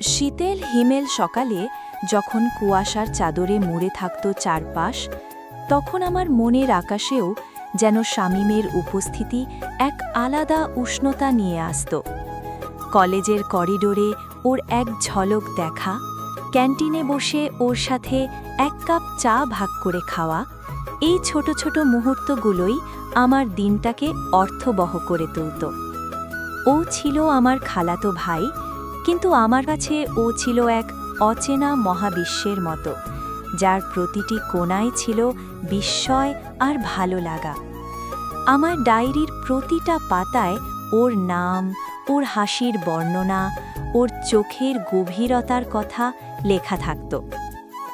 শীতেল হিমেল সকালে যখন কুয়াশার চাদরে মুড়ে থাকত চারপাশ, তখন আমার মনের আকাশেও যেন শামীমের উপস্থিতি এক আলাদা উষ্ণতা নিয়ে আসত। কলেজের করিডোরে ওর এক ঝলক দেখা, ক্যান্টিনে বসে ওর সাথে এক কাপ চা ভাগ করে খাওয়া, এই ছোট ছোট মুহূর্তগুলোই আমার দিনটাকে অর্থবহ করে তুলত। ও ছিল আমার খালাতো ভাই কিন্তু আমার কাছে ও ছিল এক অচেনা মহাবিশ্বের মতো, যার প্রতিটি কোণায় ছিল বিস্ময় আর ভালো লাগা। আমার ডায়েরির প্রতিটা পাতায় ওর নাম, ওর হাসির বর্ণনা, ওর চোখের গভীরতার কথা লেখা থাকত।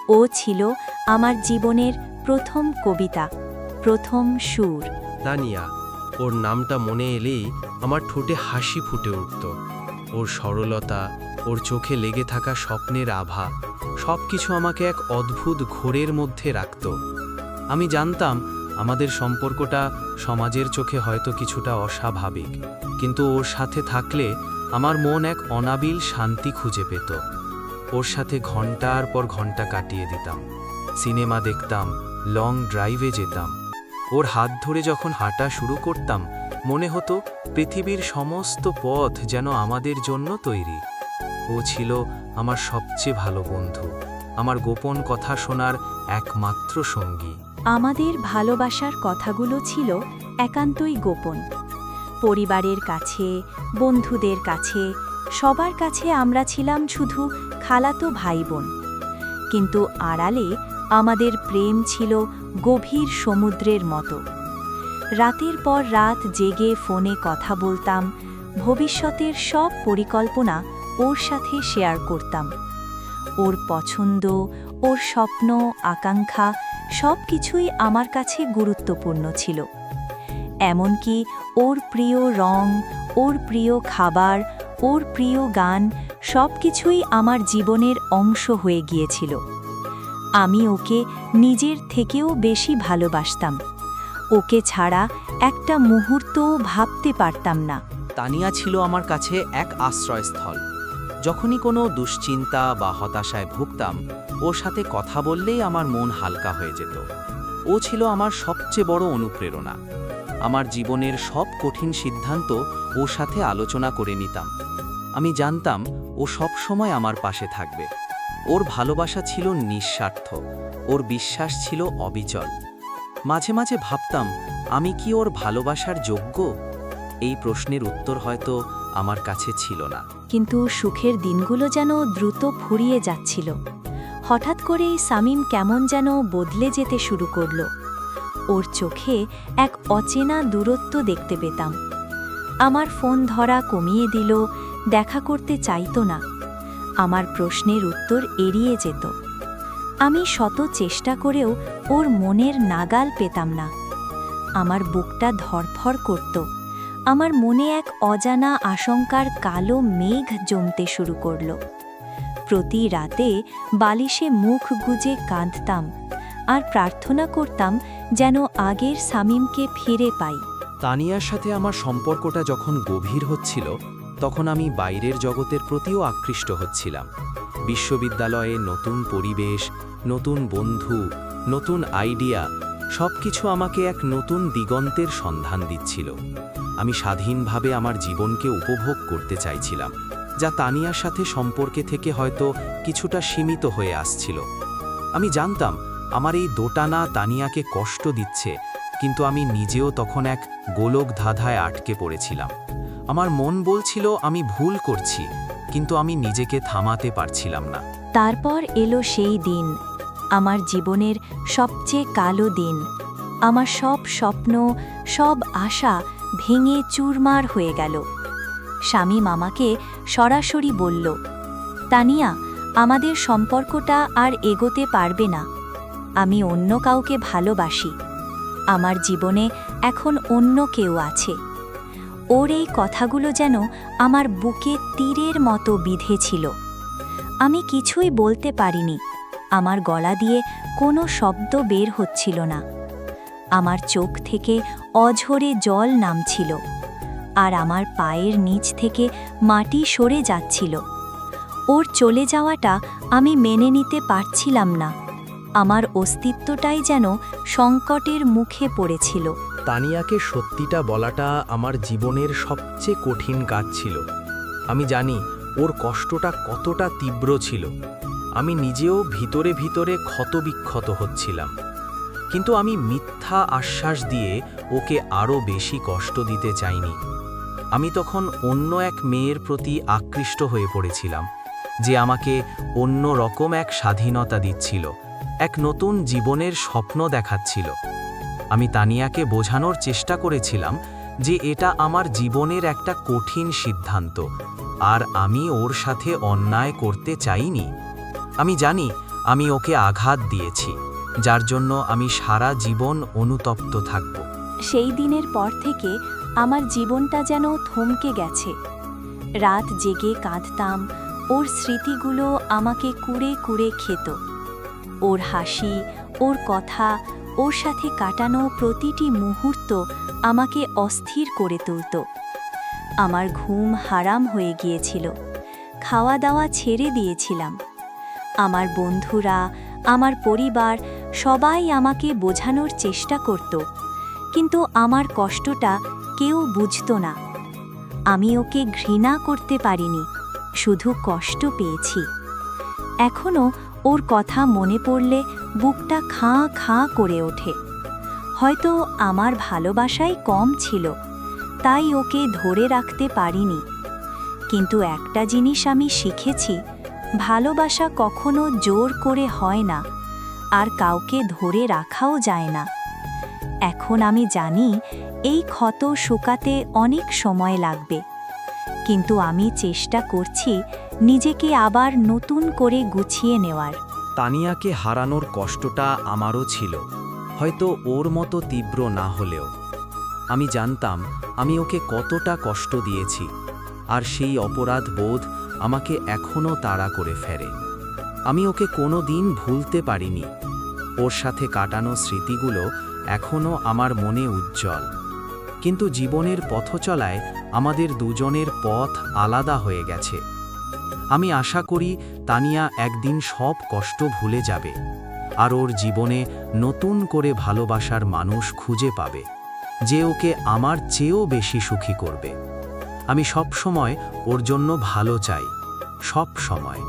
ও ছিল আমার জীবনের প্রথম কবিতা, প্রথম সুর। তানিয়া, ওর নামটা মনে এলেই আমার ঠোঁটে হাসি ফুটে উঠত। ওর সরলতা, ওর চোখে লেগে থাকা স্বপ্নের আভা সব কিছু আমাকে এক অদ্ভুত ঘোরের মধ্যে রাখত। আমি জানতাম আমাদের সম্পর্কটা সমাজের চোখে হয়তো কিছুটা অস্বাভাবিক, কিন্তু ওর সাথে থাকলে আমার মন এক অনাবিল শান্তি খুঁজে পেত। ওর সাথে ঘণ্টার পর ঘণ্টা কাটিয়ে দিতাম, সিনেমা দেখতাম, লং ড্রাইভে যেতাম, ওর হাত ধরে যখন হাঁটা শুরু করতাম মনে হতো পৃথিবীর সমস্ত পথ যেন আমাদের জন্য তৈরি। ও ছিল আমার সবচেয়ে ভালো বন্ধু, আমার গোপন কথা শোনার একমাত্র সঙ্গী। আমাদের ভালোবাসার কথাগুলো ছিল একান্তই গোপন। পরিবারের কাছে, বন্ধুদের কাছে, সবার কাছে আমরা ছিলাম শুধু খালাতো ভাই বোন কিন্তু আড়ালে আমাদের প্রেম ছিল গভীর সমুদ্রের মতো। রাতের পর রাত জেগে ফোনে কথা বলতাম, ভবিষ্যতের সব পরিকল্পনা ওর সাথে শেয়ার করতাম। ওর পছন্দ, ওর স্বপ্ন, আকাঙ্ক্ষা সব কিছুই আমার কাছে গুরুত্বপূর্ণ ছিল। এমনকি ওর প্রিয় রং, ওর প্রিয় খাবার, ওর প্রিয় গান সব কিছুই আমার জীবনের অংশ হয়ে গিয়েছিল। আমি ওকে নিজের থেকেও বেশি ভালোবাসতাম। ওকে ছাড়া একটা মুহূর্তও ভাবতে পারতাম না। তানিয়া ছিল আমার কাছে এক আশ্রয়স্থল। যখনই কোনো দুশ্চিন্তা বা হতাশায় ভুগতাম, ওর সাথে কথা বললেই আমার মন হালকা হয়ে যেত। ও ছিল আমার সবচেয়ে বড় অনুপ্রেরণা। আমার জীবনের সব কঠিন সিদ্ধান্ত ওর সাথে আলোচনা করে নিতাম। আমি জানতাম ও সব সময় আমার পাশে থাকবে। ওর ভালোবাসা ছিল নিঃস্বার্থ। ওর বিশ্বাস ছিল অবিচল। মাঝে মাঝে ভাবতাম, আমি কি ওর ভালোবাসার যোগ্য? এই প্রশ্নের উত্তর হয়তো আমার কাছে ছিল না। কিন্তু সুখের দিনগুলো যেন দ্রুত ফুরিয়ে যাচ্ছিল। হঠাৎ করেই সামিম কেমন যেন বদলে যেতে শুরু করল। ওর চোখে এক অচেনা দূরত্ব দেখতে পেতাম। আমার ফোন ধরা কমিয়ে দিল, দেখা করতে চাইতো না। আমার প্রশ্নের উত্তর এড়িয়ে যেত। আমি শত চেষ্টা করেও ওর মনের নাগাল পেতাম না। আমার বুকটা ধরফর করত। আমার মনে এক অজানা আশঙ্কার কালো মেঘ জমতে শুরু করল। প্রতি রাতে বালিশে মুখ গুজে কাঁদতাম আর প্রার্থনা করতাম যেন আগের সামিমকে ফিরে পাই। তানিয়ার সাথে আমার সম্পর্কটা যখন গভীর হচ্ছিল, তখন আমি বাইরের জগতের প্রতিও আকৃষ্ট হচ্ছিলাম। বিশ্ববিদ্যালয়ে নতুন পরিবেশ নতুন বন্ধু, নতুন আইডিয়া সব কিছু আমাকে এক নতুন দিগন্তের সন্ধান দিচ্ছিল। আমি স্বাধীনভাবে আমার জীবনকে উপভোগ করতে চাইছিলাম, যা তানিয়ার সাথে সম্পর্কে থেকে হয়তো কিছুটা সীমিত হয়ে আসছিল। আমি জানতাম, আমার এই দোটানা তানিয়াকে কষ্ট দিচ্ছে, কিন্তু আমি নিজেও তখন এক গোলক ধাঁধায় আটকে পড়েছিলাম। আমার মন বলছিল, আমি ভুল করছি, কিন্তু আমি নিজেকে থামাতে পারছিলাম না। তারপর এলো সেই দিন। আমার জীবনের সবচেয়ে কালো দিন। আমার সব স্বপ্ন, সব আশা ভেঙে চুরমার হয়ে গেল। স্বামী মামাকে সরাসরি বলল, তানিয়া, আমাদের সম্পর্কটা আর এগোতে পারবে না। আমি অন্য কাউকে ভালোবাসি। আমার জীবনে এখন অন্য কেউ আছে। ওর এই কথাগুলো যেন আমার বুকে তীরের মতো বিঁধেছিল। আমি কিছুই বলতে পারিনি। আমার গলা দিয়ে কোনো শব্দ বের হচ্ছিল না। আমার চোখ থেকে অঝরে জল নামছিল আর আমার পায়ের নিচ থেকে মাটি সরে যাচ্ছিল। ওর চলে যাওয়াটা আমি মেনে নিতে পারছিলাম না। আমার অস্তিত্বটাই যেন সংকটের মুখে পড়েছিল। তানিয়াকে সত্যিটা বলাটা আমার জীবনের সবচেয়ে কঠিন কাজ ছিল। আমি জানি ওর কষ্টটা কতটা তীব্র ছিল। আমি নিজেও ভিতরে ভিতরে ক্ষতবিক্ষত হচ্ছিলাম। কিন্তু আমি মিথ্যা আশ্বাস দিয়ে ওকে আরও বেশি কষ্ট দিতে চাইনি। আমি তখন অন্য এক মেয়ের প্রতি আকৃষ্ট হয়ে পড়েছিলাম, যে আমাকে অন্য রকম এক স্বাধীনতা দিচ্ছিল, এক নতুন জীবনের স্বপ্ন দেখাচ্ছিল। আমি তানিয়াকে বোঝানোর চেষ্টা করেছিলাম যে এটা আমার জীবনের একটা কঠিন সিদ্ধান্ত, আর আমি ওর সাথে অন্যায় করতে চাইনি। আমি জানি, আমি ওকে আঘাত দিয়েছি, যার জন্য আমি সারা জীবন অনুতপ্ত থাকব। সেই দিনের পর থেকে আমার জীবনটা যেন থমকে গেছে। রাত জেগে কাঁদতাম, ওর স্মৃতিগুলো আমাকে কুড়ে কুড়ে খেত। ওর হাসি, ওর কথা, ওর সাথে কাটানো প্রতিটি মুহূর্ত আমাকে অস্থির করে তুলত। আমার ঘুম হারাম হয়ে গিয়েছিল। খাওয়া দাওয়া ছেড়ে দিয়েছিলাম। আমার বন্ধুরা, আমার পরিবার সবাই আমাকে বোঝানোর চেষ্টা করত। কিন্তু আমার কষ্টটা কেউ বুঝত না। আমি ওকে ঘৃণা করতে পারিনি, শুধু কষ্ট পেয়েছি। এখনও ওর কথা মনে পড়লে বুকটা খাঁ খাঁ করে ওঠে। হয়তো আমার ভালোবাসাই কম ছিল, তাই ওকে ধরে রাখতে পারিনি। কিন্তু একটা জিনিস আমি শিখেছি ভালোবাসা কখনো জোর করে হয় না, আর কাউকে ধরে রাখাও যায় না। এখন আমি জানি এই ক্ষত শুকাতে অনেক সময় লাগবে, কিন্তু আমি চেষ্টা করছি নিজেকে আবার নতুন করে গুছিয়ে নেওয়ার। তানিয়াকে হারানোর কষ্টটা আমারও ছিল, হয়তো ওর মতো তীব্র না হলেও। আমি জানতাম আমি ওকে কতটা কষ্ট দিয়েছি। আর সেই অপরাধ বোধ আমাকে এখনও তাড়া করে ফেরে। আমি ওকে কোনো দিন ভুলতে পারিনি। ওর সাথে কাটানো স্মৃতিগুলো এখনও আমার মনে উজ্জ্বল। কিন্তু জীবনের পথচলায় আমাদের দুজনের পথ আলাদা হয়ে গেছে। আমি আশা করি তানিয়া একদিন সব কষ্ট ভুলে যাবে আর ওর জীবনে নতুন করে ভালোবাসার মানুষ খুঁজে পাবে, যে ওকে আমার চেয়েও বেশি সুখী করবে। আমি সব সময় ওর জন্য ভালো চাই, সব সময়।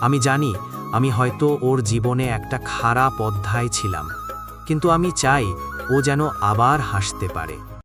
আমি জানি আমি হয়তো ওর জীবনে একটা খারাপ অধ্যায় ছিলাম, কিন্তু আমি চাই ও যেন আবার হাসতে পারে।